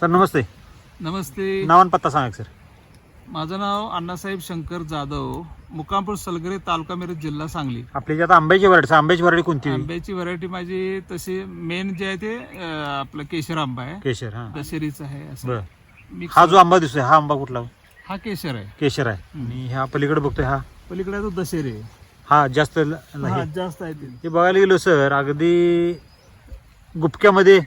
Sir नमस्ते. नमस्ते. नाव आणि पत्ता सांगा सर. माझं नाव अण्णासाहेब शंकर जाधव मुकामपूर सलगरे तालुका मिरज जिल्हा सांगली. आपली जी आता आंब्याची व्हरायटी आंब्याची व्हरायटी कोणती? आंब्याची व्हरायटी माझी तशी मेन जे आहे ते अं, आपलं केशर आंबा आहे. केशर हा. दशेरीचा आहे असं. बर. हा जो आंबा दिसतोय हा आंबा कुठला? हा केशर आहे. केशर आहे. आणि ह्या पलीकडे बघतोय हा. पलीकडे तो दशेरी आहे. हा जास्त ल- ल- हा, हे. जास्त आहे ते. हे बघायला गेलो सर अगदी गुपक्यामध्ये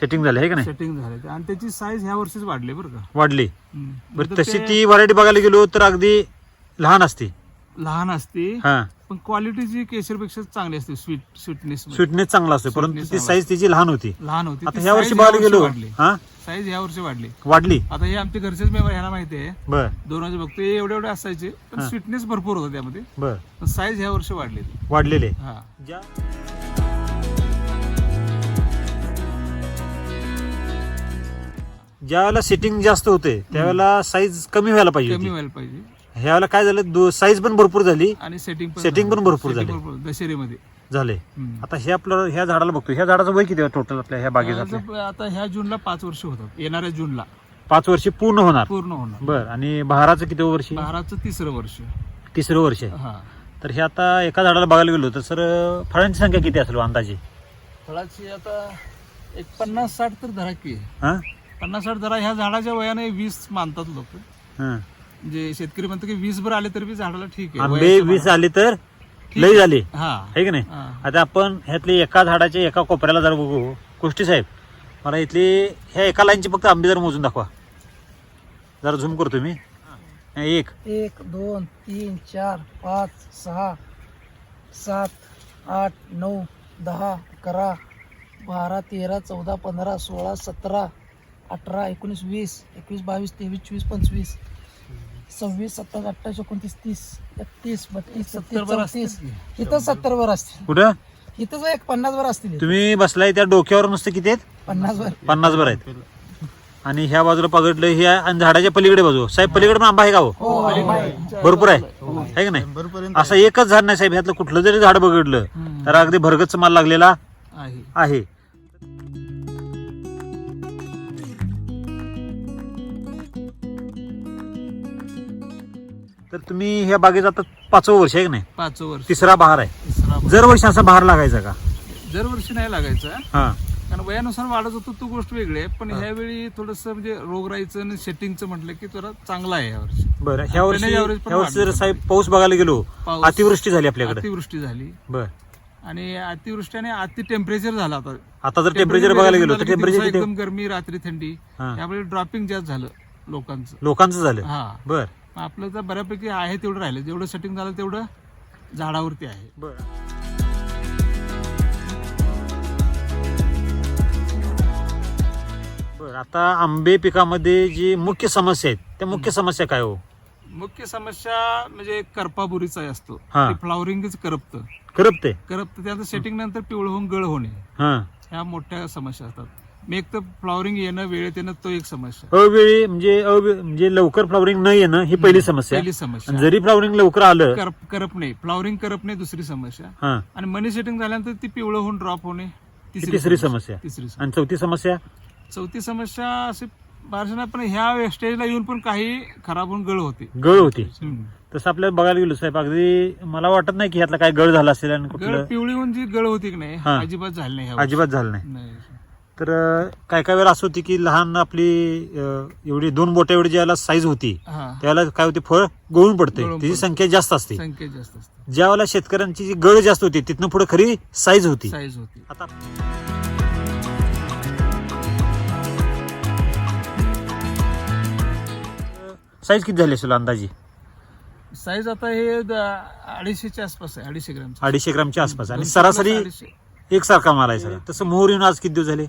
सेटिंग झालं आहे का नाही? सेटिंग झाले. आणि त्याची साईज ह्या वर्षीच वाढली बरं का. वाढली. हम्म. बरं नंतर तशी ते ती व्हरायटी बघायला गेलो तर अगदी लहान असते. लहान असते. हा. पण क्वालिटी जी केशरपेक्षा चांगली असते स्वीट स्वीटनेस स्वीटनेस चांगला असतो परंतु Sweetness ती चांगला साईज तिची लहान होती. लहान होती. आता ह्या वर्षी बघायला गेलो हा? साईज ह्या वर्षी वाढली. वाढली. आता हे आमचे घरचेच मेंबर ह्यांना माहिती आहे. बर. दोन वर्ष बघतो हे एवढे एवढे असायचे पण. स्वीटनेस भरपूर होतं त्यामध्ये. बर. पण साईज ह्या वर्षी वाढली वाढलेले हा. ज्या ज्यावेळेला सिटिंग जास्त होते त्यावेळेला साईज कमी व्हायला पाहिजे कमी होती. व्हायला पाहिजे. ह्यावेळेला काय झालं साईज पण भरपूर झाली. आणि सेटिंग Setting पण भरपूर झाली. दशेरीमध्ये. झाले. हम्म. आता हे आपलं ह्या झाडाला बघतो ह्या झाडाचं वय किती टोटल आपल्या ह्या बागेचं आपल्या? आता आता ह्या जूनला पाच वर्ष होतात. येणाऱ्या जूनला. पाच वर्षी पूर्ण होणार. पूर्ण होणार. बर. आणि बहाराचं किती वर्षी? बहाराचं तिसरं वर्ष. तिसरं वर्ष. आहे हा. तर हे आता एका झाडाला बघायला गेलो तर सर फळांची संख्या किती असेल हो अंदाजे? फळाची आता एक पन्नास साठ तर धरा की. हा? पन्नास साठ धरा ह्या झाडाच्या वयाने वीस मानतात लोक हा. म्हणजे शेतकरी म्हणतो की वीस भर आले तर बी झाडाला ठीक आहे आंबे वीस. आले तर ठीक लई आहे. झाले हा आहे की नाही हा. आता आपण ह्यातली एका झाडाच्या एका कोपऱ्याला जर बघू गोष्टी साहेब मला इथली ह्या एका लाईनची फक्त आंबे जर मोजून दाखवा जरा झूम करतो मी हा, एक एक दोन तीन चार पाच सहा सात आठ नऊ दहा अकरा बारा तेरा चौदा पंधरा सोळा सतरा अठरा एकोणीस वीस एकवीस बावीस तेवीस चोवीस पंचवीस सव्वीस सत्तावीस अठ्ठावीस एकोणतीस तीस एकतीस बत्तीस सत्तर वर इथं सत्तर वर असतील. कुठं? इथं एक पन्नास वर असतील तुम्ही बसलाय त्या डोक्यावर नुसतं किती आहेत? पन्नास वर. पन्नास वर आहेत. आणि ह्या बाजूला पकडलं हे आहे आणि झाडाच्या पलीकडे बाजू. साहेब पलीकडे पण आंबा आहे का हो? हो आहे. भरपूर आहे. आहे की नाही? असं एकच झाड नाही साहेब ह्यातलं कुठलं जरी झाड हम्म. तर अगदी भरगतच माल लागलेला आहे. तर तुम्ही ह्या बागेत आता पाचवं वर्ष आहे की नाही? पाच वर्ष. तिसरा बहार आहे. तिसरा वर्ष. असा बहार लागायचा का? दरवर्षी नाही लागायचा. हा. कारण वयानुसार वाढत होतो तो गोष्ट वेगळी आहे. पण ह्यावेळी थोडस म्हणजे रोगराईचं आणि सेटिंगचं म्हटलं की जरा चांगला आहे यावर्षी बरं ह्या वर्षी पण ह्या वर्षी जर. साहेब पाऊस बघायला गेलो पाऊस- अतिवृष्टी झाली आपल्याकडे. अतिवृष्टी झाली. बर. आणि अतिवृष्टीने अति टेम्परेचर झालं आता. आता जर टेम्परेचर बघायला गेलो तर झालं की टेम्परेचर दिवसा किती? एकदम गरमी रात्री थंडी. हा. त्यामुळे ड्रॉपिंग जास्त झालं लोकांचं. लोकांचं झालं. हा. बर. आपलं तर बऱ्यापैकी आहे तेवढं राहिलं. जेवढं सेटिंग झालं तेवढं झाडावरती आहे. बर. बर आता आंबे पिकामध्ये जी मुख्य समस्या आहेत त्या मुख्य समस्या काय हो? मुख्य समस्या म्हणजे करपाबुरीचा असतो. हा. फ्लॉवरिंगच करपतं. करपते. करपतं त्याचं सेटिंग नंतर पिवळ होऊन गळ होणे. हा. ह्या मोठ्या समस्या असतात. मग एक तर फ्लॉवरिंग येणं वेळेत येणं तो एक समस्या. अवेळी म्हणजे अवे- म्हणजे लवकर फ्लॉवरिंग न येणं ही पहिली समस्या. पहिली समस्या. जरी फ्लॉवरिंग लवकर आलं करप करपणे फ्लॉवरिंग करपणे दुसरी समस्या. हा. आणि मनी सेटिंग झाल्यानंतर ती पिवळं होऊन ड्रॉप होणे ही तिसरी समस्या. तिसरी समस्या. आणि चौथी समस्या? चौथी समस्या अशी फारशी नाही पण ह्या स्टेजला येऊन पण काही खराब होऊन गळ होते. गळ होती. हम्म. तसं आपल्याला बघायला गेलो साहेब अगदी मला वाटत नाही की ह्यातला काय गळ झाला असेल आणि गळ कुठलं पिवळी होऊन जी गळ होती की नाही हा. अजिबात झाली नाही ह्या. अजिबात झालं नाही. नाही. तर काय काय वेळा असं होती की लहान आपली एवढी दोन बोटा एवढी ज्याला साईज होती त्यावेळेला काय होते फळ गळून पडते त्याची. संख्या जास्त असते. संख्या जास्त असते. ज्या वेळेला शेतकऱ्यांची जी गळ जास्त होती तिथनं पुढे खरी साईज होती. साईज होती. आता साईज किती झाली असेल अंदाजी? साईज आता हे अडीचशेच्या आसपास आहे अडीचशे ग्राम अडीचशे ग्रामच्या आसपास आणि सरासरी एकसारखा माल आहे सर तसं मोहर येऊन आज किती दिवस झाले?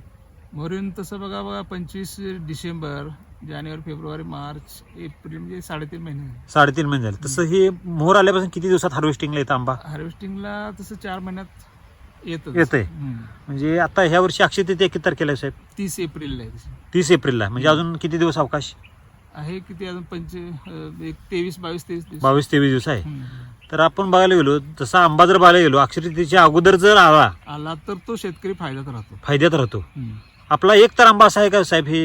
मोरीन तसं बघा बघा पंचवीस डिसेंबर जानेवारी फेब्रुवारी मार्च एप्रिल म्हणजे साडेतीन महिने साडेतीन महिने झाले. तसं हे मोहर आल्यापासून किती दिवसात हार्वेस्टिंगला येतं आंबा? हार्वेस्टिंगला तसं चार महिन्यात येतं येतंय. म्हणजे आता ह्या वर्षी अक्षय तृतीया किती तारखेला आहे साहेब? तीस एप्रिलला आहे तसं. तीस एप्रिलला. म्हणजे अजून किती दिवस अवकाश? आहे किती अजून? पंच अं, एक तेवीस बावीस तेवीस दिवस. बावीस तेवीस दिवस आहे. हम्म. तर आपण बघायला गेलो तसा आंबा जर बघायला गेलो अक्षय तृतीयेच्या अगोदर जर आला आला तर तो शेतकरी फायद्यात राहतो. फायद्यात राहतो. हम्म. आपला एक तर आंबा असा आहे का साहेब हे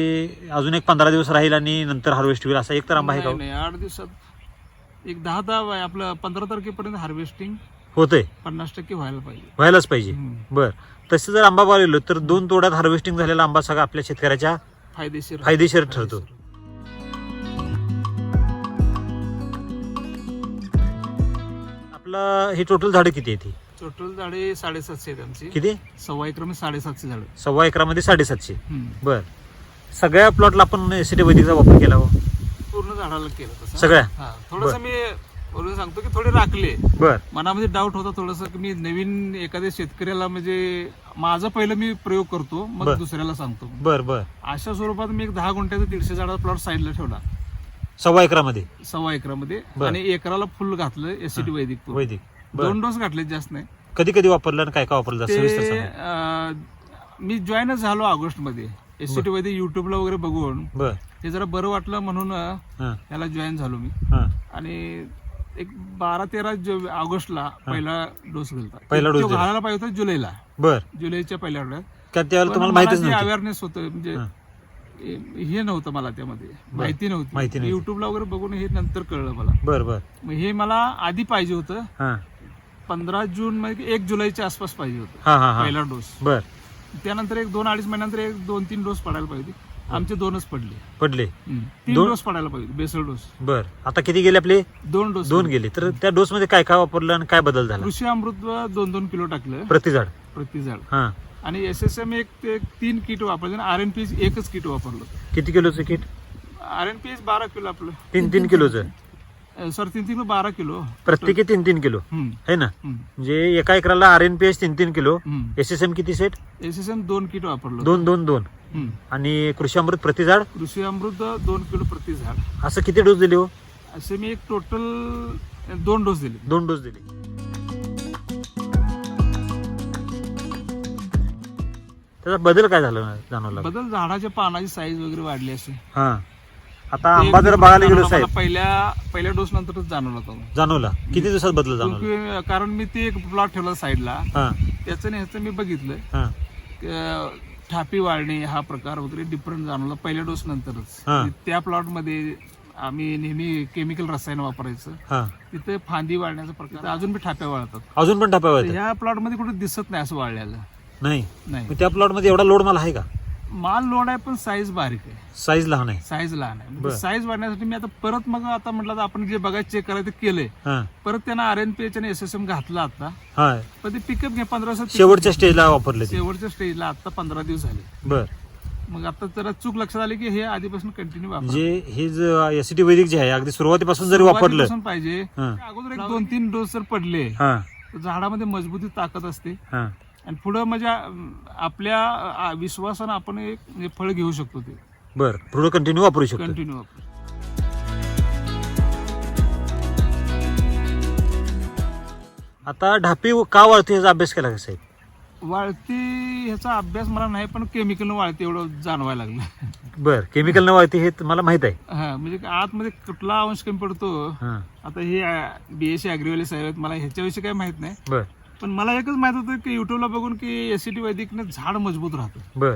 अजून एक पंधरा दिवस राहील आणि नंतर हार्वेस्ट होईल असा एक तर आंबा आहे का नाही नाही, आठ दिवसात. एक दहा दहा आपलं पंधरा तारखेपर्यंत हार्वेस्टिंग होतंय. पन्नास टक्के व्हायला पाहिजे. व्हायलाच पाहिजे. हम्म. बर. तसं जर आंबा बघायला तर दोन तोड्यात हार्वेस्टिंग झालेला आंबा सगळा आपल्या शेतकऱ्याच्या फायदेशीर. फायदेशीर ठरतो. आपलं हे टोटल झाडं किती आहे ती? टोटल झाडे साडेसातशे आहेत आमची. किती? सव्वा एकरमध्ये साडेसातशे झाडं. सव्वा एकरामध्ये साडेसातशे. बर. सगळ्या प्लॉटला आपण एसिडी वैदिकचा वापर केला हो? पूर्ण झाडाला केलं तसं. सगळ्या? हा. थोडस मी वरून सांगतो की थोडे राखले. बर. मनामध्ये डाऊट होता थोडस की मी नवीन एखाद्या शेतकऱ्याला म्हणजे माझं पहिलं मी प्रयोग करतो मग बर. दुसऱ्याला सांगतो. बर बर. अशा स्वरूपात मी एक दहा गुंठ्याचा दीडशे झाडाचा प्लॉट साईडला ठेवला. सव्वा एकरामध्ये? सव्वा एकरामध्ये. बर. आणि एकराला फुल घातलं एसिडी वैदिक पूर्ण. वैदिक. दोन डोस घातले जास्त नाही. कधी कधी वापरलं आणि काय काय वापरलं जरा सविस्तर ते सांगा. अं, मी जॉईनच झालो ऑगस्टमध्ये एसीटी वैदिक युट्यूबला वगैरे बघून. बर. ते जरा बरं वाटलं म्हणून अं, हां. याला जॉईन झालो मी. हां. आणि एक बारा तेरा जो- ऑगस्टला पहिला डोस घालता पहिला डोस तो दिला. घालायला पाहिजे होता जुलैला. बर. जुलैच्या पहिल्या आठवड्यात. का त्यावेळेला तुम्हाला माहितीच नव्हतं? अवेअरनेस होतं म्हणजे हां. हे- हे नव्हतं मला त्यामध्ये. माहिती माहिती नव्हती. नव्हती. युट्यूबला वगैरे बघून हे नंतर कळलं मला. बर बर. मग हे मला आधी पाहिजे होतं. हां. पंधरा जून मध्ये एक जुलैच्या आसपास पाहिजे होतं. हां हां हां. पहिला डोस. बर. त्यानंतर एक दोन अडीच महिन्यानंतर एक दोन तीन डोस पडायला पाहिजे. आमचे दोनच पडले. पडले. हम्म. तीन दोन? डोस पडायला पाहिजे बेसल डोस. बर. आता किती गेले आपले? दोन डोस दोन गेले. तर त्या डोस मध्ये काय काय वापरलं आणि काय बदल झाला? कृषी अमृत दोन दोन किलो टाकलं. प्रति झाड. प्रति झाड. हां. आणि एस एस एम एक ते तीन किट वापरले आर एन पी एकच किट वापरलं. किती किलोचं किट? आर एन पी बारा किलो आपलं. तीन तीन किलोचं. सर तीन तीन बारा किलो. प्रत्येकी तीन तीन किलो. हम्म, है ना? हम्म, म्हणजे एका एकराला आर एन पी एस तीन तीन किलो. हम्म. एस एस एम किती सेट? एस एस एम दोन किट वापरलं. दोन दोन दोन. हम्म. आणि कृषी अमृत प्रति झाड? कृषी अमृत दोन किलो प्रति झाड. असं किती डोस दिले हो? असे मी एक टोटल दोन डोस दिले. दोन डोस दिले. त्याचा बदल काय झाला जाणवला? बदल झाडाच्या पानाची साईज वगैरे वाढली असे हा. आता आंबा जर बघायला गेलो साहेब. पहिल्या पहिल्या डोस नंतरच जाणवला तो जाणवला. किती दिवसात बदल जाणवला? कारण मी ते एक प्लॉट ठेवला साईडला हा. त्याचं आणि ह्याचं मी बघितलं. हा. क- ठापी वाढणे हा प्रकार वगैरे डिफरंट जाणवला पहिल्या डोस नंतरच. हा. त्या प्लॉटमध्ये आम्ही नेहमी केमिकल रसायन वापरायचं. हा. तिथे फांदी वाढण्याचा प्रकार. अजून बी ठाप्या वाढतात अजून पण टाकावं तर ह्या प्लॉटमध्ये कुठे दिसत नाही असं वाढलेलं नाही. नाही. मग त्या प्लॉटमध्ये एवढा लोड मला आहे का? माल लोड आहे पण साईज बारीक आहे. साईज लहान आहे. साईज लहान आहे. साईज वाढण्यासाठी मी आता परत मग आता म्हटलं आपण जे बघायचं चेक करायचं ते केलंय. परत त्यांना आर एन पी एच आणि एस एस एम घातला आता. हा पण ते पिकअप घ्या पंधरा शेवटच्या स्टेजला वापरले शेवटच्या स्टेजला आता पंधरा दिवस झाले. बर. मग आता जरा चूक लक्षात आली की हे आधीपासून कंटिन्यू वापर. म्हणजे हे जे एसिटी वैदिक जे आहे अगदी सुरुवातीपासून जरी वापरलं. पाहिजे. अगोदर एक दोन तीन डोस जर पडले तर झाडामध्ये मजबूती ताकद असते. आणि पुढं म्हणजे आपल्या विश्वासानं आपण एक म्हणजे फळ घेऊ शकतो ते. बर पुढे कंटिन्यू वापरू शकतो. कंटिन्यू वापर आता ढापी का वाळते याचा अभ्यास केला का साहेब? वाळती ह्याचा अभ्यास मला नाही पण केमिकल वाळते एवढं जाणवायला लागलं. बर केमिकल न वाळते हे मला माहीत आहे? हा म्हणजे आतमध्ये कुठला अंश कमी पडतो? हा. आता हे बीएससी अॅग्रिवाले साहेब आहेत मला ह्याच्याविषयी काही माहीत नाही. बर. पण मला एकच माहीत होतं की युट्यूबला बघून की एसीटी वैदिकने झाड मजबूत राहतं. बर.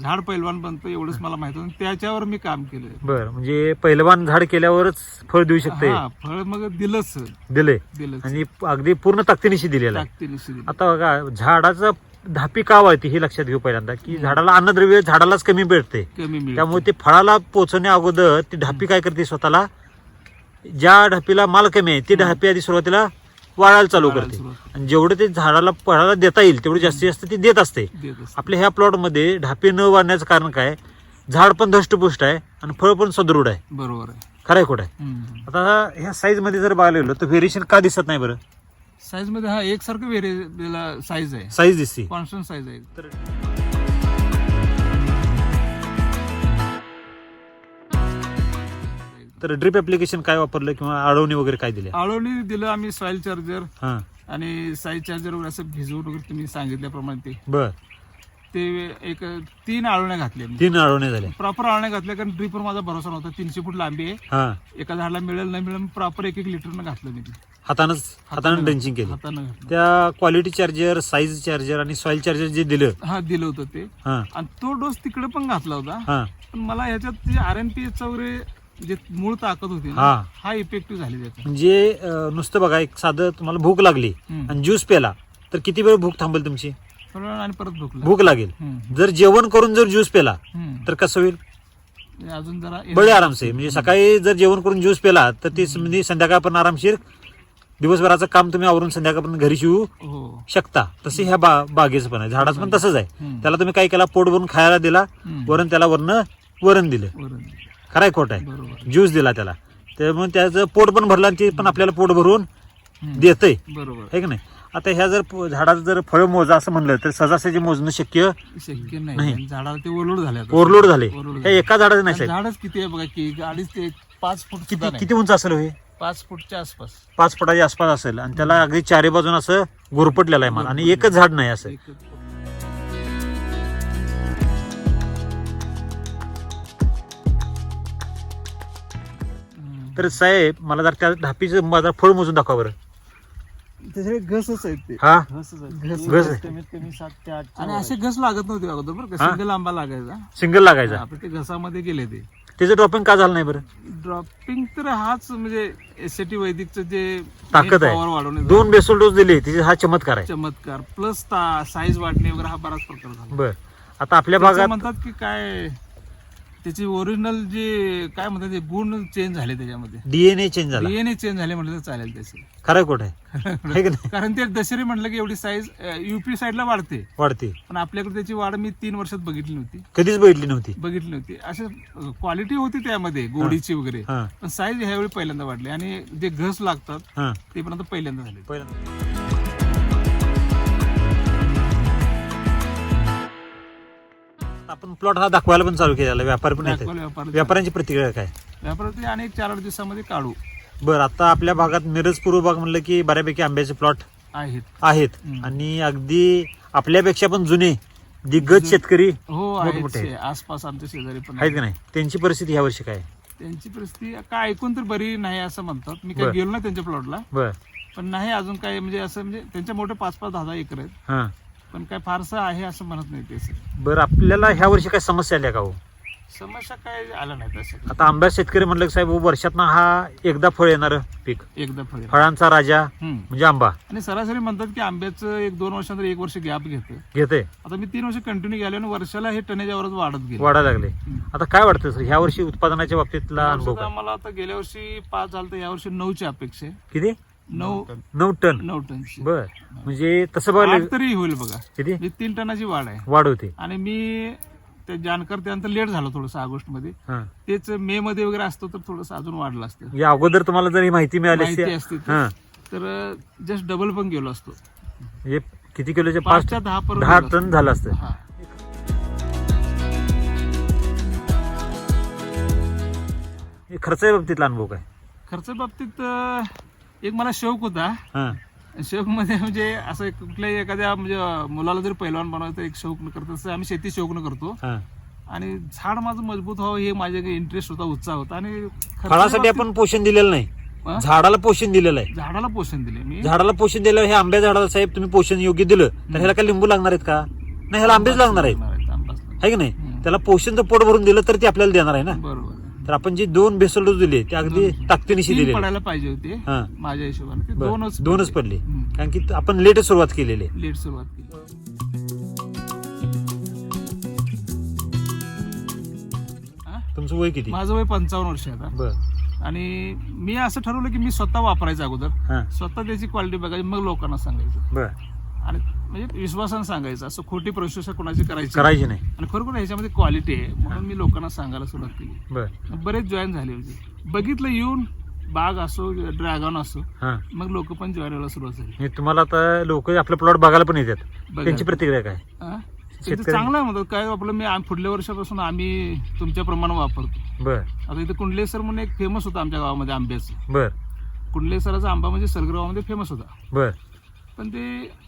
झाड पैलवान बनतं एवढंच मला माहीत होतं. त्याच्यावर मी काम केलं बर म्हणजे पहिलवान झाड केल्यावरच फळ देऊ शकते. हा फळ मग दिलंच. दिले दिलंच. आणि अगदी पूर्ण ताकदीनिशी दिलेला आहे. ताकदीने दिलं. आता बघा झाडाचं धापी का वाळते हे लक्षात घेऊ पहिल्यांदा की झाडाला अन्नद्रव्य झाडालाच कमी भेटते कमी मिळतं. त्यामुळे ते फळाला पोचण्या अगोदर ती ढापी काय करते स्वतःला? ज्या ढापीला माल कमी आहे ती ढापी आधी सुरुवातीला वाळायला चालू करते. आणि जेवढं ते झाडाला फळाला देता येईल तेवढी जास्तीत जास्त ती देत असते. देत असतं. आपल्या ह्या प्लॉटमध्ये ढापी न वाढण्याचं कारण काय? झाड पण धष्टपुष्ट आहे आणि फळ पण सदृढ आहे. बरोबर आहे. खरं आहे खोटं आहे. आता ह्या साईजमध्ये जर बघायला गेलो तर व्हेरिएशन का दिसत नाही बरं? साईजमध्ये हा एकसारखं वेरे साईज आहे. साईज दिसते. कॉन्स्टंट साईज आहे. तर तर ड्रिप ऍप्लिकेशन काय वापरलं किंवा आळवणी वगैरे काय दिल्या? आळवणी दिलं आम्ही सॉइल चार्जर हा. आणि साईज चार्जर वगैरे असं भिजवून वगैरे तुम्ही सांगितल्याप्रमाणे ते. बर. ते एक तीन आळवण्या घातल्या तीन आळवणे झाले प्रॉपर आळवण्या घातल्या कारण ड्रीपर माझा भरोसा नव्हता. तीनशे फूट लांबी आहे. हा. एका झाडाला मिळेल नाही मिळेल प्रॉपर एक एक लिटरनं घातलं मी ते. हातानंच हातानं ड्रेंचिंग केली. हातानं घातलं. त्या क्वालिटी चार्जर साईज चार्जर आणि सॉइल चार्जर जे दिलं. हा दिलं होतं ते. हा. आणि तो डोस तिकडे पण घातला होता. हा. पण मला ह्याच्यात जे आर एन पी वगैरे जे मूळ ताकद होती ना, हा. हा इफेक्टिव्ह झाली त्याचा. म्हणजे अं, नुसतं बघा एक साधं तुम्हाला भूक लागली हम्म. आणि ज्यूस प्याला तर किती वेळ भूक थांबेल तुमची? थोडं वेळ आणि परत भुकला भूक लागेल. जर जेवण करून जर ज्यूस प्याला तर कसं होईल? अजून जरा बळे आरामसे. म्हणजे सकाळी जर जेवण करून ज्यूस प्याला तर ते म्हणजे संध्याकाळपर्यंत आरामशीर दिवसभराचं काम तुम्ही आवरून संध्याकाळपर्यंत घरी शिवू हो. शकता. तसे ह्या बा बागेचं पण आहे. झाडाचं पण तसंच आहे. हम्म. त्याला तुम्ही काय केला पोट भरून खायला दिला हम्म. वरण त्याला वरण वरण दिलं. वरून. खराय खोट आहे. ज्यूस दिला त्याला. त्यामुळे त्याचं पोट पण भरलं आणि ते पण आपल्याला पोट भरून. देतंय. बरोबर. आहे की नाही? आता ह्या जर झाडाचं जर फळ मोजा असं म्हणलं तर सहजासहजी मोजणं शक्य शक्य नाही. झाडाला ते ओरलोड झाले आता. ओव्हरलोड झाले. हे. एका झाडाचं नाही झाडच किती आहे बघा की अडीच ते पाच फूट किती. किती उंच असेल हो हे? पाच फूटच्या आसपास. पाच फुटाच्या आसपास असेल. आणि त्याला अगदी चारी बाजून असं गोरपटलेलं आहे माल. आणि एकच झाड नाही असं. तर साहेब मला जर त्या ढापीचं माझा फळ मोजून दाखवा बरं. त्याचे घसच आहेत ते. हा? घसच आहेत. घस आहे. कमीत कमी सात ते आठ आणि असे घस लागत नव्हते अगोदर बरं का? हा? सिंगल आंबा लागायचा. सिंगल लागायचा. ते घसामध्ये गेले ते. त्याचं ड्रॉपिंग का झालं नाही बरं? ड्रॉपिंग तर हाच म्हणजे एसटी वैदिकचं जे ताकद power आहे वाढवण्याचा दोन बेसोल डोस दिले तिचे हा चमत्कार आहे. चमत्कार. प्लस साईज वाढणे वगैरे हा बराच प्रकार झाला. बर. आता आपल्या त्याचं भागात म्हणतात की काय त्याची ओरिजिनल जे काय म्हणतात ते गुण चेंज झाले त्याच्यामध्ये. डीएनए चेंज झाला. डीएनए चेंज झाले म्हटलं तर चालेल त्याचे. खरं खोट आहे की नाही? कारण ते दशरी म्हटलं की एवढी साईज युपी साईडला वाढते. वाढते. पण आपल्याकडे त्याची वाढ मी तीन वर्षात बघितली नव्हती. कधीच बघितली नव्हती. बघितली नव्हती. असं क्वालिटी होती त्यामध्ये गोडीची वगैरे. पण साईज ह्यावेळी पहिल्यांदा वाढली. आणि जे घस लागतात ते पण आता पहिल्यांदा झाले पहिल्यांदा. आपण प्लॉट हा दाखवायला पण चालू केलेला व्यापारी पण येतात व्यापार प्रतिक्रिया काय? व्यापारात आणि एक चार आठ दिवसामध्ये काढू. बरं आता आपल्या भागात मिरज पूर्व भाग म्हणलं की बऱ्यापैकी आंब्याचे प्लॉट आहेत. आहेत. हम्म. आणि अगदी आपल्यापेक्षा पण जुने दिग्गज शेतकरी हो आहेत. शे- आसपास आमच्या शेजारी पण आहेत की नाही? त्यांची परिस्थिती ह्या वर्षी काय? आहे? त्यांची परिस्थिती काय ऐकून तर बरी नाही असं म्हणतात. मी काही बरं. गेलो नाही त्यांच्या प्लॉटला बर. पण नाही अजून काय म्हणजे असं म्हणजे त्यांच्या मोठे पाच पाच दहा दहा एकर आहेत. हा. पण काय फारसं आहे असं म्हणत नाही ते सर. बरं आपल्याला ह्या वर्षी काय समस्या आल्या का हो? समस्या काय आल्या नाही तसं आता आंब्या शेतकरी म्हणलं की साहेब वर्षात हा एकदा फळ येणार पीक. एकदा फळे फळांचा राजा. म्हणजे आंबा. आणि सरासरी म्हणतात की आंब्याचं एक दोन वर्षानंतर एक वर्ष गॅप घेतं घेते आता मी तीन वर्ष कंटिन्यू गेलो आणि वर्षाला हे टनेजावरच वाढत गेलं वाढायला लागले. आता काय वाटतं सर ह्या वर्षी उत्पादनाच्या बाबतीतला या अनुभव वर्षी काय? आम्हाला आता गेल्या वर्षी पाच झालं तर यावर्षी नऊची अपेक्षा आहे. किती? नऊ नऊ टन. नऊ टनची. बर. म्हणजे तसं बघायला तरी होईल बघा. किती? म्हणजे तीन टनाची वाढ आहे. वाढ होते. आणि मी ते जानकर त्यानंतर लेट झालं थोडंसं ऑगस्टमध्ये हा. तेच मे मध्ये वगैरे असतं तर थोडंसं अजून वाढलं असतं. या अगोदर तुम्हाला जर ही माहिती मिळाली माहिती असती असते हा. तर जस्ट डबल पण गेलो असतो. म्हणजे किती किलोचे पाच पाचच्या दहा पर्यंत दहा गेलो टन झालं असतं. असतो. हा. हे खर्चाच्या बाबतीतला अनुभव काय? खर्च बाबतीत अं, एक मला शौक होता. हा. शौकमध्ये म्हणजे असं कुठल्याही एखाद्या म्हणजे मुलाला जर पैलवान बनवायचं एक शौक न करतो तसं आम्ही शेती शौक न करतो. हा. आणि झाड माझं मजबूत व्हावं हे माझ्या इंटरेस्ट होता उत्साह होता. आणि खर्चाच्या फळासाठी बाबतीत- आपण पोषण दिलेलं नाही? झाडाला पोषण दिलेलं आहे. झाडाला पोषण दिले मी. झाडाला पोषण दिलं हे आंब्या झाडाला साहेब तुम्ही पोषण योग्य दिलं तर ह्याला काय लिंबू लागणार आहेत का? नाही ह्याला आंबेच लागणार आहेत. लागणार आहेत, आंबाच लागणार. आहे की नाही? हम्म. त्याला पोषण जर पोट भरून दिलं तर ते आपल्याला देणार आहे ना? बरोबर. तर आपण जे दोन बेसल डोस दिले ते अगदी ताकदीनिशी दिले पडायला पाहिजे होते हा. माझ्या हिशोबाने. बरं. दोनच दोनच पडले. हम्म. कारण की आपण लेट सुरुवात केलेली आहे. लेट सुरुवात केली. हा? तुमचं वय किती? माझं वय पंचावन्न वर्ष आहे आता. बर. आणि मी असं ठरवलं की मी स्वतः वापरायचं अगोदर. हा. स्वतः त्याची क्वालिटी बघायची मग लोकांना सांगायचं. बर. आणि म्हणजे विश्वासानं सांगायचं असं खोटी प्रशंसा कोणाची करायची करायची नाही. आणि खरोखर ह्याच्यामध्ये क्वालिटी आहे म्हणून मी लोकांना सांगायला सुरुवात केली. बर. बरेच जॉईन झाले होते. बघितलं येऊन बाग असो ड्रॅगन असो हा. मग लोक पण जॉईन व्हायला सुरुवात झाली. हे तुम्हाला आता लोक आपलं प्लॉट बघायला पण येतात. बघा. त्यांची प्रतिक्रिया काय? हा? चांगलं आहे म्हणतात. काय आपलं मी आम- पुढल्या वर्षापासून आम्ही तुमच्या प्रमाणे वापरतो. बर. आता इथे कुंडले सर म्हणून एक फेमस होता आमच्या गावामध्ये आंब्याचं बर. कुंडले सराचा आंबा म्हणजे सरगरावामध्ये फेमस होता. बर. पण ते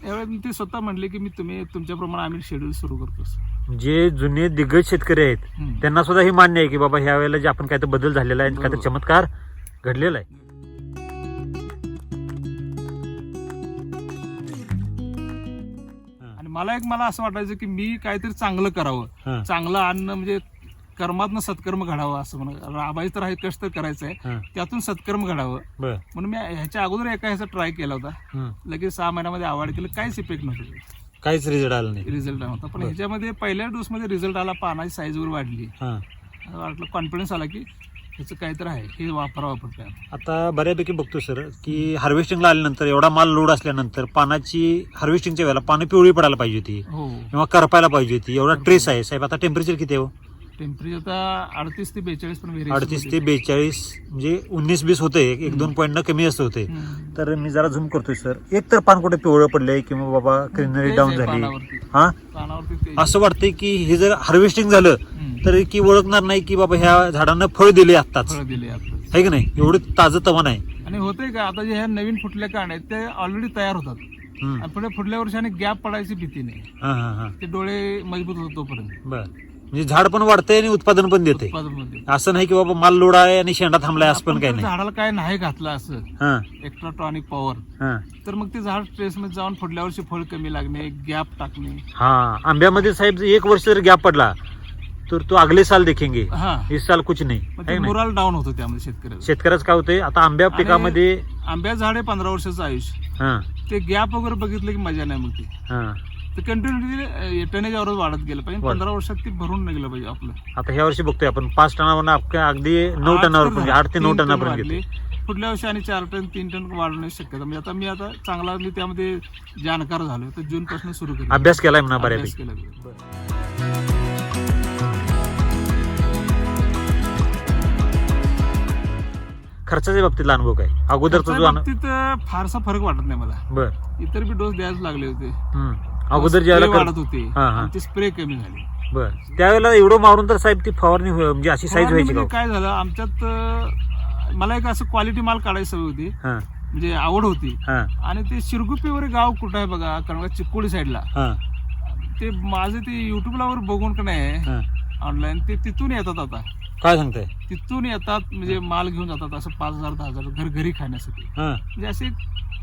यावेळी ते स्वतः म्हणले की मी तुम्ही तुमच्याप्रमाणे आम्ही शेड्यूल सुरू करतो जे जुने दिग्गज शेतकरी आहेत हम्म. त्यांना सुद्धा हे मान्य आहे की बाबा ह्या वेळेला जे आपण काय तर बदल झालेला आहे काय तर बरोबर. चमत्कार घडलेला आहे आणि मला एक मला असं वाटायचं की मी काहीतरी चांगलं करावं हा, चांगलं अन्न म्हणजे कर्मातनं सत्कर्म घडावं असं म्हणा राबायचं तर आहे कष्ट तर करायचं आहे हा, त्यातून सत्कर्म घडावं. म्हणून मी ह्याच्या अगोदर एका ह्याचा ट्राय केला होता. लगेच सहा महिन्यामध्ये आवड केलं. काहीच इफेक्ट नव्हतं. काहीच रिझल्ट आला नाही. रिझल्ट नव्हता. पण. ह्याच्यामध्ये पहिल्या डोसमध्ये रिझल्ट आला पानाची साईज वर वाढली. हा. वाटलं कॉन्फिडन्स आला की ह्याचं काहीतरी आहे. हे वापरावं आपण काय आता बऱ्यापैकी बघतो सर की हार्वेस्टिंगला आल्यानंतर एवढा माल लोड असल्यानंतर पानाची हार्वेस्टिंगच्या वेळेला पानं पिवळी पडायला पाहिजे होती. हो. किंवा करपायला पाहिजे होती. एवढा ट्रेस आहे. साहेब आता टेम्परेचर किती आहे हो? टेम्परेचर आता अडतीस ते बेचाळीस पण अडतीस ते. बेचाळीस म्हणजे उन्नीस बीस होते. एक दोन पॉईंट न कमी असं होते. तर मी जरा झूम करतोय सर एक तर पान कुठे पिवळं पडलंय किंवा बाबा ग्रीनरी डाऊन झाली. हा? असं वाटतंय की हे जर हार्वेस्टिंग झालं. तर की ओळखणार नाही की बाबा ह्या झाडांना फळ दिले आत्ताच. दिले आहे की नाही? एवढं ताजं तवान आहे आणि होतंय का आता जे ह्या नवीन फुटल्या कांड आहेत ते ऑलरेडी तयार होतात. आणि पुढे फुटल्या वर्षाने गॅप पडायची भीती नाही. हा हा हा. ते डोळे मजबूत होतो तोपर्यंत. बर. म्हणजे झाड पण वाढतंय आणि उत्पादन पण देते उत्पादन असं नाही की बाबा माल लोड आहे आणि शेंडा थांबलाय असं पण आपण काही जर नाही. झाडाला काय नाही घातलं असं. हा. एक्स्ट्रा टॉनिक पॉवर हा. तर मग ते झाड स्ट्रेस मध्ये जाऊन पुढल्या वर्षी फळ कमी लागणे गॅप टाकणे. हा. आंब्यामध्ये साहेब एक वर्ष जर गॅप पडला तर तो अगले साल देखेंगे. हा. इस साल कुछ नाही. मग है ते की नाही? मोराल डाऊन होतो त्यामध्ये शेतकऱ्याचं. शेतकऱ्याच काय होतंय? आता आंब्या आणि- पिकामध्ये आंब्या झाड आहे पंधरा वर्षाचं आयुष्य. हा. ते गॅप वगैरे बघितलं की मजा नाही मग ते. हा. ते कंटिन्युटी टनेजावरच वाढत गेलं पाहिजे. पंधरा वर्षात ते भरून निघलं पाहिजे आपलं. आता ह्या वर्षी बघतोय आपण पाच टनावर अगदी नऊ टनावर तर म्हणजे झालं. आठ ते नऊ टनापर्यंत. घेतो पुढल्या वर्षी आणि चार टन तीन टन वाढवण्याची शक्यता. म्हणजे आता मी आता चांगला मी त्यामध्ये जाणकार झालो तर जून पासून सुरू केलं अभ्यास केलाय म्हणा बऱ्यापैकी. केला खर्चाच्या बाबतीतला अनुभव काय? अगोदरचा जो बाबतीत फारसा फरक वाटत नाही मला. बर. इतर बी डोस द्यायला लागले होते. अगोदर ज्यावेळेला Spray वाढत होते. हा, हा. आणि ते स्प्रे कमी झाले. बर. त्यावेळेला एवढं मारून तर साहेब ती फवारणी होय- म्हणजे अशी साईज फवारणी व्हायची म्हणजे का हो? काय झालं? आमच्यात अं, मला एक असं क्वालिटी माल काढायची सवय होती. हा. म्हणजे आवड होती. हा. आणि ते शिरगुप्पी वगैरे गाव कुठं आहे बघा? कारण चिकोडी साईडला हा. ते माझं ते युट्यूबला वर बघून का नाही हा. ऑनलाईन ते तिथून येतात आता. काय सांगताय? तिथून येतात म्हणजे माल घेऊन जातात असं पाच हजार दहा हजार घर घरी खाण्यासाठी. हा. म्हणजे असे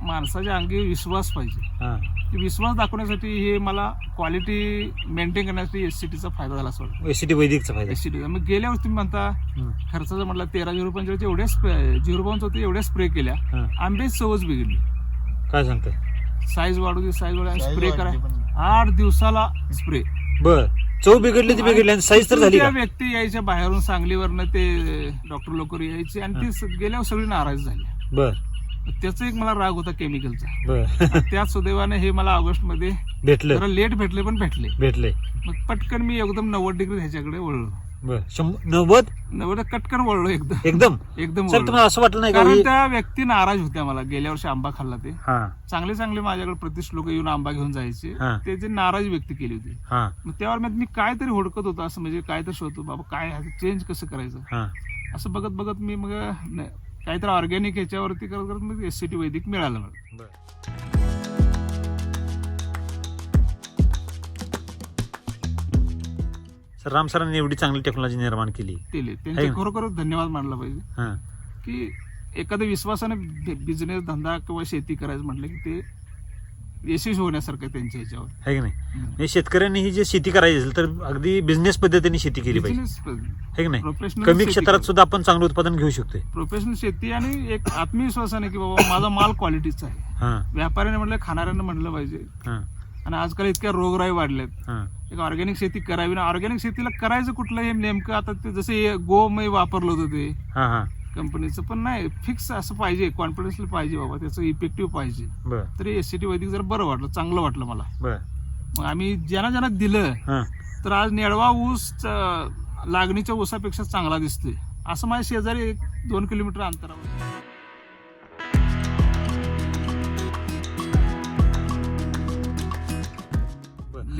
माणसाच्या अंगी विश्वास पाहिजे. हा. ते विश्वास दाखवण्यासाठी हे मला क्वालिटी मेंटेन करण्यासाठी एस सी टीचा फायदा झाला असं वाटतं. एसीटी वैदिकचा फायदा. एस सी टी मग गेल्या वर्षी तुम्ही म्हणता हम्म. खर्चाचं म्हटलं तेरा झिरो पंचेचाळीस एवढ्या स्प्रे झिरो पाऊन होते एवढ्या स्प्रे केल्या. हा. आंब्याची चवच बिघडली. काय सांगताय? साईज वाढू दे साईज वाढू स्प्रे करा. आठ दिवसाला स्प्रे बर. चव बिघडली ती बिघडली आणि साईज तर झाली का? व्यक्ती यायच्या बाहेरून सांगलीवरनं ते डॉक्टर लोक यायचे आणि ते स- गेल्यावर सगळी नाराज झाली. बर. त्याचा एक मला राग होता केमिकलचा बर. त्याच सुदैवाने हे मला ऑगस्टमध्ये भेटलं. जरा लेट भेटले पण भेटले. भेटले. मग पटकन मी एकदम नव्वद डिग्री ह्याच्याकडे वळलो. बर. नव्वद? नव्वद कटकन वळलो एकदम. एकदम? एकदम वळलो. तुम्हाला असं वाटलं नाही का कारण ही- त्या व्यक्ती नाराज होत्या मला. गेल्या वर्षी आंबा खाल्ला ते. हा. चांगले चांगले माझ्याकडे प्रतिष्ठ लोक येऊन आंबा घेऊन जायचे. हा. ते जे नाराज व्यक्ती केली होती. हा. मग त्यावर मी मी काय तरी हुडकत होतो असं म्हणजे काय तरी शोधतो बाबा काय चेंज कसं करायचं? हा. असं बघत बघत मी मग न- काहीतरी ऑर्गॅनिक ह्याच्यावरती करत करत मग एस सी टी वैदिक मिळालं मला. सर राम सरांनी एवढी चांगली टेक्नॉलॉजी निर्माण केली. केले. त्यांचे ना? खरोखर धन्यवाद मानला पाहिजे. हा. की एखाद्या विश्वासाने बिझनेस धंदा किंवा शेती करायचं म्हटलं की ते यशस्वी होण्यासारखं आहे त्यांच्या ह्याच्यावर आहे की नाही? म्हणजे शेतकऱ्यांनी ही जी शेती करायची असेल तर अगदी बिझनेस पद्धतीने शेती केली पाहिजे. आहे की नाही? कमी क्षेत्रात सुद्धा आपण चांगलं उत्पादन घेऊ शकतोय. प्रोफेशनल शेती आणि एक आत्मविश्वासाने की बाबा माझा माल क्वालिटीचा आहे. हा. व्यापाऱ्याने म्हटलं खाणाऱ्यानं म्हटलं पाहिजे. हा. आणि आजकाल इतक्या रोगराई वाढल्यात. हा. एक ऑर्गॅनिक शेती करावी ना. ऑर्गॅनिक शेतीला करायचं कुठलं हे नेमकं आता ते जसे हे गोमय वापरलं होतं ते. हा हा. कंपनीचं. पण नाही फिक्स असं पाहिजे कॉन्फिडन्स पाहिजे बाबा त्याचं इफेक्टिव्ह पाहिजे. बर. तरी एस सी टी वैदिक जरा बरं वाटलं चांगलं वाटलं मला. बर. मग आम्ही ज्यांना ज्यांना दिलं हा. तर आज नेडवा ऊस लागणीच्या ऊसापेक्षा चांगला दिसतोय. असं माझ्या शेजारी एक दोन किलोमीटर अंतरावर.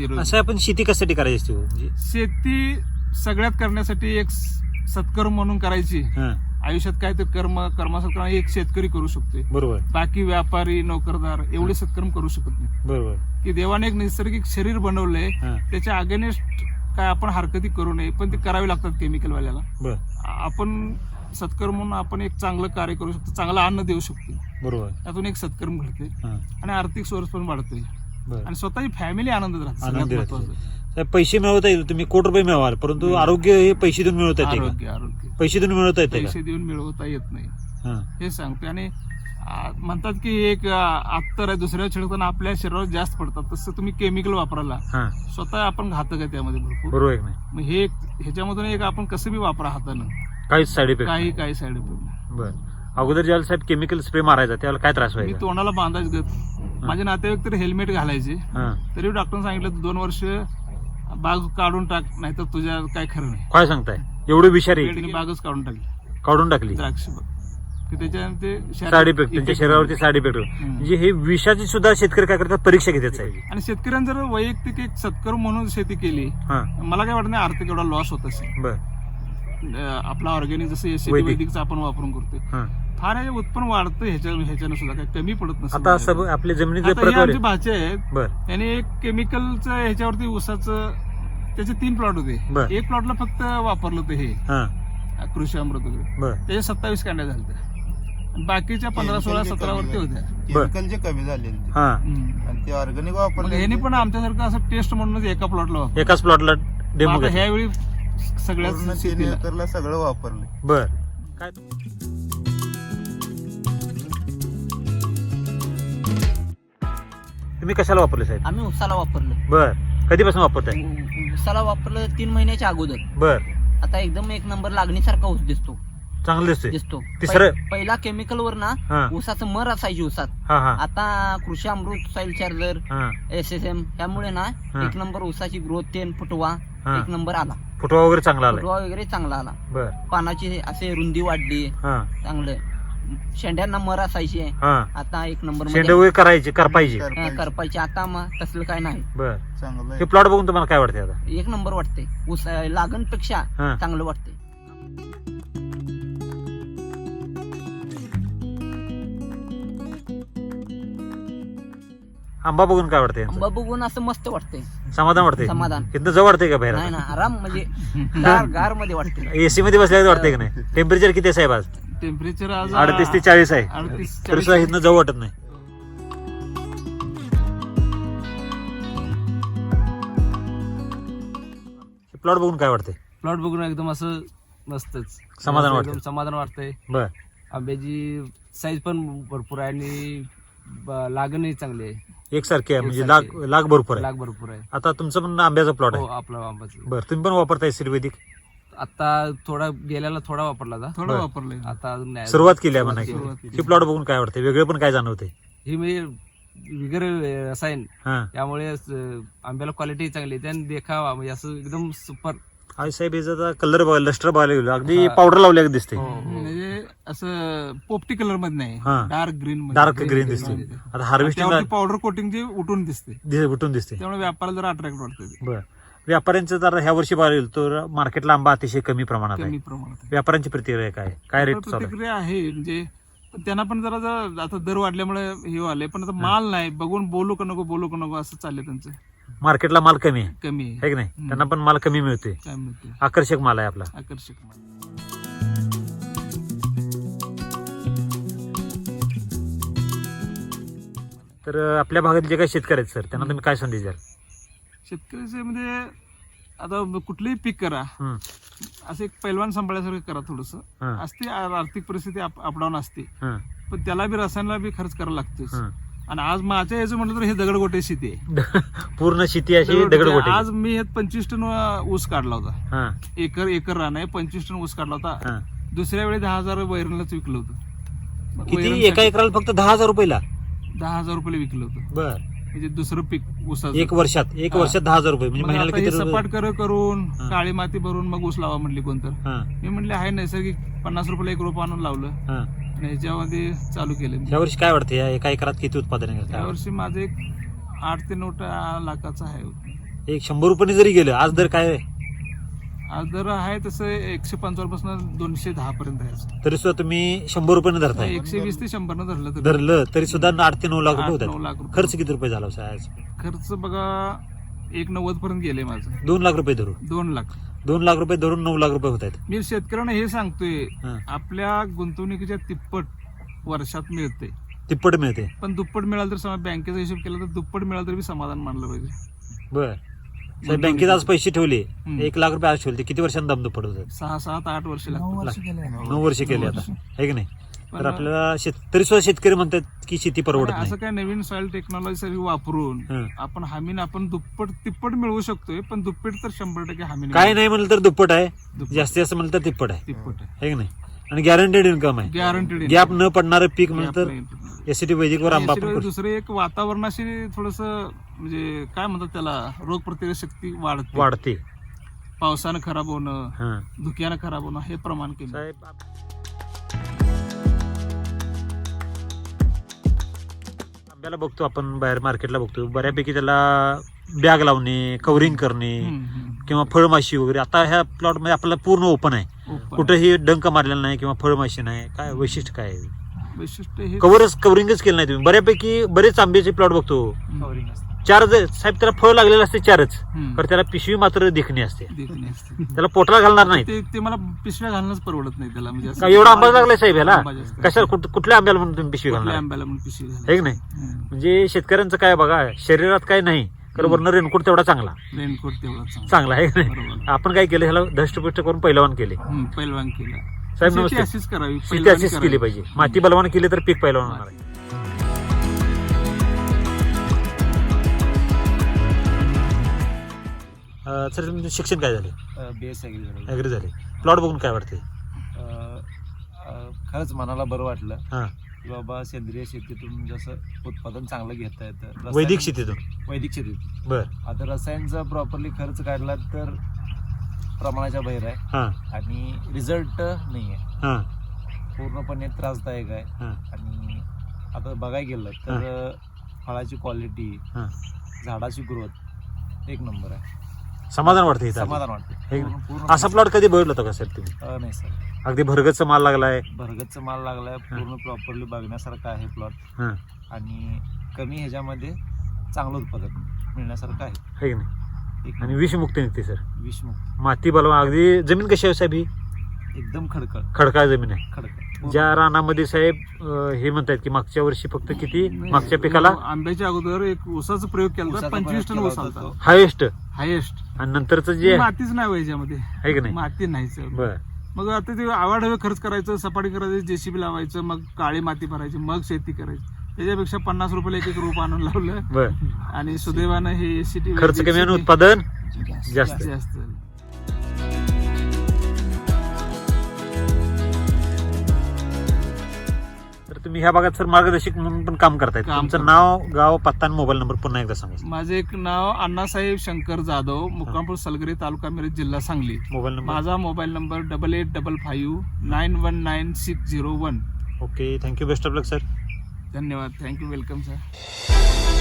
बर. असं आपण शेती कशासाठी करायची असते हो? म्हणजे शेती सगळ्यात करण्यासाठी एक स- सत्कर्म म्हणून करायची. हा. आयुष्यात काय तर कर्म कर्मासाठी एक शेतकरी करू शकतोय. बरोबर. बाकी व्यापारी नोकरदार एवढे सत्कर्म करू शकत नाही. बरोबर. की देवाने एक नैसर्गिक शरीर बनवलंय त्याच्या अगेनेस्ट काय आपण हरकती करू नये पण ते करावे लागतात केमिकल वाल्याला. आपण सत्कर्म म्हणून आपण एक चांगलं कार्य करू शकतो चांगलं अन्न देऊ शकतो. बरोबर. त्यातून एक सत्कर्म घडते आणि आर्थिक सोर्स पण वाढतोय. बर. आणि स्वतःची फॅमिली आनंदात राहते पैसे मिळवता येईल तुम्ही कोटी रुपये मिळवाल परंतु आरोग्य हे पैसे देऊन मिळवता येते का? आरोग्य आरोग्य. पैसे देऊन मिळवता येते का? पैसे देऊन मिळवता येत नाही. हा. हे सांगते आणि आ, म्हणतात की एक अत्तर आहे दुसऱ्या छिडकताना आपल्या शरीरावर जास्त पडतात. तसं तुम्ही केमिकल वापरायला. हा. स्वतः आपण घातक आहे त्यामध्ये भरपूर. बरोबर आहे की नाही? मग हे एक- ह्याच्यामधून एक आपण कसं बी वापरा हातानं. काहीच साईड इफेक्ट काही काही साईड इफेक्ट बर. अगोदर ज्यावेळेला साहेब केमिकल स्प्रे मारायचा त्यावेळेला काय त्रास मी व्हायचा तोंडाला बांधायच गत. माझे नातेवाईक तर हेल्मेट घालायचे. हा. तरी डॉक्टरने सांगितलं तू दोन वर्ष बाग काढून टाक नाहीतर तुझ्या काय खरं नाही. काय सांगताय? एवढी विषारी पेडीने बागच काढून टाकली. काढून टाकली? द्राक्ष बाग. की त्याच्याने ते शरीरात साईड इफेक्ट त्यांच्या effect शरीरावरती साईड इफेक्ट. म्हणजे हे विषाची सुद्धा शेतकरी काय करतात? परीक्षा घेतात साहेब. आणि शेतकऱ्यांनी जर वैयक्तिक एक सत्कर म्हणून शेती केली. हा. मला काय वाटत नाही आर्थिक एवढा लॉस होत असेल. बर. अं, आपला ऑर्गॅनिक जसं शेती वैदिक. वैदिकचं आपण वापरून करतोय. हा. फार हे उत्पन्न वाढतं ह्याच्या ह्याच्यानं सुद्धा काही कमी पडत नसेल. आता सब आपल्या जमिनीचे आता हे प्रकार आमचे भाचे आहेत बर. त्यांनी एक केमिकलचं ह्याच्यावरती ऊसाचं त्याचे तीन प्लॉट बर. होते एक प्लॉटला फक्त वापरलं होतं हे. हा. कृषी अमृत वगैरे. बर. त्याचे सत्तावीस कांड्या झाल्या बाकीच्या पंधरा सोळा सतरा वरती होत्या. केमिकल जे कमी झालेले ते. हा. हम्म. आणि ते ऑर्गॅनिक मग वापरले ह्यानी पण आमच्यासारखं असं टेस्ट म्हणूनच एका प्लॉटला वापरलं. एकाच प्लॉटला डेमो आता ह्यावेळी पूर्ण सगळ्याच तीन शेतीला. एकरला सगळं वापरले. बर. काय तुम्ही कशाला वापरले साहेब? आम्ही उसाला वापरलं. बर. कधीपासून वापरताय? उसाला वापरलं तीन महिन्याच्या अगोदर. बर. आता एकदम एक नंबर लागणीसारखा ऊस दिसतो. चांगलं दिसतोय. दिसतो. तिसरं? पहि- पहिला केमिकल वर ना हा. ऊसाचं मर असायची ऊसात हा हा. आता कृषी अमृत सॉइल चार्जर हा. एस एस एम त्यामुळे ना हा. एक नंबर ऊसाची ग्रोथ तेन फुटवा हा. एक नंबर आला. फुटवा वगैरे चांगला आलाय. फुटवा वगैरे चांगला आला. बर. पानाची असे रुंदी वाढली. हा. चांगलं. शेंड्यांना मर असायची. हा. आता एक नंबर शेंड वगैरे करायचे करपायचे. करपायचे. करपायची. आता मग तसलं काय नाही. बर. चांगलं हे प्लॉट बघून तुम्हाला काय वाटते आता? एक नंबर वाटते ऊस लागणपेक्षा हा. चांगलं वाटते आंबा बघून काय वाटते आंबा बघून असं मस्त वाटते समाधान वाटते समाधान. इथं जवळ वाटते का नाही बाहेर ना आराम म्हणजे गार गारमध्ये वाटते एसी मध्ये बसल्यावर वाटते का नाही? टेम्परेचर किती आहे साहेब आज? टेम्परेचर आज अडतीस ते चाळीस आहे. अडतीस तरी सुद्धा इथनं जाऊ वाटत नाही. प्लॉट बघून काय वाटते प्लॉट बघून एकदम असं मस्तच. समाधान वाटतंय. एकदम समाधान वाटतंय. बर. आंब्याची साईज पण भरपूर आहे आणि ब- लागणही चांगली आहे. एकसारखे आहे म्हणजे एकसारखी. लाग लाग भरपूर आहे. लाग भरपूर आहे. आता तुमचं पण आंब्याचा प्लॉट हो आहे आपला आंबाचं बरं तुम्ही पण वापरताय आयुर्वेदिक आता थोडा गेल्याला थोडा वापरला होता. थोडं बर. वापरलंय आता अजून नाही. सुरुवात केली आहे म्हणा सुरुवात केली. ही प्लॉट बघून काय वाटते वेगळे पण काय जाणवते ही म्हणजे बिगर रसायन. हा. त्यामुळे आंब्याला क्वालिटी चांगली आहे आणि देखावा. म्हणजे असं एकदम सुपर आई साहेब याचा कलर बघायला लस्टर बघायला गेलो. अगदी हा. पावडर लावल्या दिसते. हो, म्हणजे असं पोपटी कलरमध्ये नाही. हा. डार्क ग्रीन डार्क ग्रीन दिसते. आता हार्वेस्टिंग पावडर कोटिंग जे उठून दिसते. उठून दिसते. त्यामुळे व्यापाराला जरा अट्रॅक्ट वाटतं ते. बर. व्यापाऱ्यांचं जर ह्या वर्षी बघायला तर मार्केटला आंबा अतिशय कमी प्रमाणात कमी आहे प्रमाणात आहे. व्यापाऱ्यांची प्रतिक्रिया काय काय रेट चालू आहे? प्रतिक्रिया आहे म्हणजे पण त्यांना पण जरा जरा आता दर वाढल्यामुळे हे आले पण आता माल नाही. बघून बोलू का नको बोलू का नको असं चाललंय त्यांचं. मार्केटला माल कमी आहे. कमी है आहे की नाही. त्यांना पण माल कमी मिळतोय. काय म्हणते आकर्षक माल आहे आपला. आकर्षक माल. तर अं, आपल्या भागात जे काही शेतकरी आहेत सर त्यांना तुम्ही काय संदेश द्याल? शेतकऱ्याचे म्हणजे आता कुठलंही पीक करा असं एक पैलवान सांभाळल्यासारखं करा थोडस. असते आर्थिक परिस्थिती अपडाऊन असते. पण त्याला बी रसायनला बी खर्च करावा लागतोच. हा. आणि आज माझ्या याचं म्हटलं तर हे दगडगोटे शेती आहे. पूर्ण शेती अशी दगडगोटे. आज मी हे पंचवीस टन ऊस काढला होता. एकर एकर रान आहे पंचवीस टन ऊस काढला होता. हा. दुसऱ्या वेळी दहा हजार वैरणलाच विकलं होतं. किती? एका एकराला फक्त दहा हजार रुपयाला? दहा हजार रुपये विकलं होतं. बर. म्हणजे दुसरं पीक ऊसाचं. एक वर्षात एक हा. वर्षात दहा हजार रुपये. म्हणजे मग महिन्याला आता किती रुपये? सपाट कर करून हा. काळी माती भरून मग ऊस लावा म्हटली कोणतर हा. मी म्हटले आहे नैसर्गिक पन्नास रुपयाला एक रोप आणून लावलं. हा. आणि ह्याच्यामध्ये चालू केलं या वर्षी काय वाटतं? या एका एकरात किती उत्पादन काय यावर्षी माझं एक आठ ते नऊ टा- लाखाचं आहे. एक शंभर रुपये जरी गेलं आज दर काय आहे? आज दर आहे तसं एकशे पंचावन्नपासून दोनशे दहा पर्यंत आहे तरी सुद्धा तुम्ही शंभर रुपयाने धरताय. एकशे वीस ते शंभर न धरलं तर. धरलं तरी सुद्धा आठ ते नऊ लाख रुपये आठ, नऊ होतात लाख रुपये. खर्च किती रुपये झाला हो साहेब? खर्च बघा एक नव्वद पर्यंत गेले माझं. दोन लाख रुपये धरू दोन लाख. दोन लाख रुपये धरून नऊ लाख रुपये होत आहेत मी शेतकऱ्यांना हे सांगतोय हा. आपल्या गुंतवणुकीच्या तिप्पट वर्षात मिळते. तिप्पट मिळते. पण दुप्पट मिळालं तर समजा बँकेचा हिशोब केला तर दुप्पट मिळालं तरी बी समाधान मानलं पाहिजे. बर. साहेब बँकेत आज पैसे ठेवले. हम्म. एक लाख रुपये आज ठेवले. किती वर्षांनी दम दुप्पट होतात सहा सात आठ वर्ष नऊ लागतात वर्ष नऊ वर्ष केले आता. आहे की नाही? तर पण आपल्याला शेत तरी सुद्धा शेतकरी म्हणतात की शेती परवडत असं नाही. काय नवीन सॉइल टेक्नॉलॉजी सगळी वापरून हं. आपण हमीन आपण दुप्पट तिप्पट मिळवू शकतोय पण दुप्पट तर शंभर टक्के हमीन काय नाही म्हणलं तर दुप्पट आहे. दुप्पट. जास्तीत जास्त म्हणलं तर तिप्पट आहे. तिप्पट आहे. आहे की नाही? आणि गॅरंटेड इन्कम आहे. गॅरंटेड गॅप न पडणारं पीक म्हणलं तर एसीटी वैदिकवर आंबा करू दुसरं एक वातावरणाशी थोडस म्हणजे काय म्हणतात त्याला रोगप्रतिकारक शक्ती वाढते. वाढते. पावसानं खराब होणं हा. धुक्यानं खराब होणं हे प्रमाण केलं. साहेब आप- आंब्याला बघतो आपण बाहेर मार्केटला बघतो. बऱ्यापैकी त्याला बॅग लावणे कव्हरिंग करणे हम्म, हम्म. किंवा फळमाशी वगैरे. आता ह्या प्लॉटमध्ये आपल्याला पूर्ण ओपन आहे. कुठेही डंक मारलेला नाही किंवा फळमाशी नाही काय वैशिष्ट्य काय आहे? वैशिष्ट्य हे कव्हरच कव्हरिंगच केलं नाही तुम्ही बऱ्यापैकी बरेच आंब्याचे प्लॉट बघतो. चार ज- साहेब त्याला फळ लागलेलं असते चारच हम्म. तर त्याला पिशवी मात्र देखणी असते देखणी असते. त्याला पोटला घालणार नाही ते ते मला पिशव्या घालणंच परवडत नाही त्याला म्हणजे असं- का एवढा आंबा लागलाय साहेब ह्याला आंबा जास्त. कशा कुठ- कुठल्या आंब्याला म्हणून तुम्ही पिशवी कुठल्या घालणार आंब्याला म्हणून पिशवी घालायची. हे की नाही हम्म. म्हणजे शेतकऱ्यांचं काय बघा शरीरात काय नाही तर वरनं रेनकोट तेवढा चांगला. रेनकोट तेवढा चांगला. चांगला आहे. की बरोबर. आपण काय केलं ह्याला धष्टपुष्ट करून पहिलवान केले. हम्म, पैलवान केला. साहेब शेती नमस्ते. अशीच करावी शेती पैलवानी अशीच केली करावी. पाहिजे. माती बलवान केली तर पीक पहिलवान होणार आहे. अं, सर तुमचं शिक्षण काय झाले? बी एस ऍग्री झाले. प्लॉट बघून काय वाटते खरंच मनाला बरं वाटलं. हा. की बाबा सेंद्रिय शेतीतून जसं उत्पादन चांगलं घेता येतं रसायन- वैदिक शेतीतून? वैदिक शेतीत बर. आता रसायनचा प्रॉपरली खर्च काढला तर प्रमाणाच्या बाहेर आहे. हा. आणि रिझल्ट नाही आहे हा. पूर्णपणे त्रासदायक आहे. हा. आणि आता बघायला गेलं तर फळाची क्वालिटी हा. झाडाची ग्रोथ एक नंबर आहे. समाधान वाटतं इथं समाधान हे वाटतं. ना? पूर्ण- पूर्ण- असा प्लॉट कधी बघितलं होता का सर तुम्ही? अं, नाही सर अगदी भरगतचा माल लागलाय. भरगतचा माल लागलाय पूर्ण प्रॉपरली बघण्यासारखा आहे प्लॉट हा. आणि कमी ह्याच्यामध्ये चांगलं उत्पादन मिळण्यासारखं आहे. है की नाही? एक आणि विषमुक्त निघते सर विषमुक्त. माती बलवा अगदी जमीन कशी आहे साहेब ही? एकदम खडखड. खडकाळ जमीन आहे. ज्या रानामध्ये साहेब अं, हे म्हणतात की मागच्या वर्षी फक्त किती? मागच्या पिकाला? आंब्याच्या अगोदर एक ऊसाचा प्रयोग केला ऊसाचा होता पंचवीस टन प्रयोग ऊस केला होता आलता. हायेस्ट? हायेस्ट. आणि नंतरचं जे मातीच नाही व्हायच्यामध्ये आहे की नाही? माती नाहीच बर. मग आता ते आवाढव्य खर्च करायचं सपाटी करायचं जेसीबी लावायचं मग काळी माती भरायची मग शेती करायची. त्याच्यापेक्षा पन्नास रुपयाला एक एक रोप आणून लावलं. बर. आणि सुदैवानं हे एसीटी खर्च कमी आणि उत्पादन जास्त. जास्त. तुम्ही ह्या भागात सर मार्गदर्शक म्हणून पण काम करतायत. काम तुमचं करतो. नाव गाव पत्ता आणि मोबाईल नंबर पुन्हा एकदा सांगा. माझं एक नाव अण्णासाहेब शंकर जाधव मुक्कामपूर सलगरी तालुका मिरज जिल्हा सांगली. Mobile number? माझा mobile number double eight double five nine one nine six zero one. Okay thank you. Best of luck sir. धन्यवाद. Thank you. Welcome sir.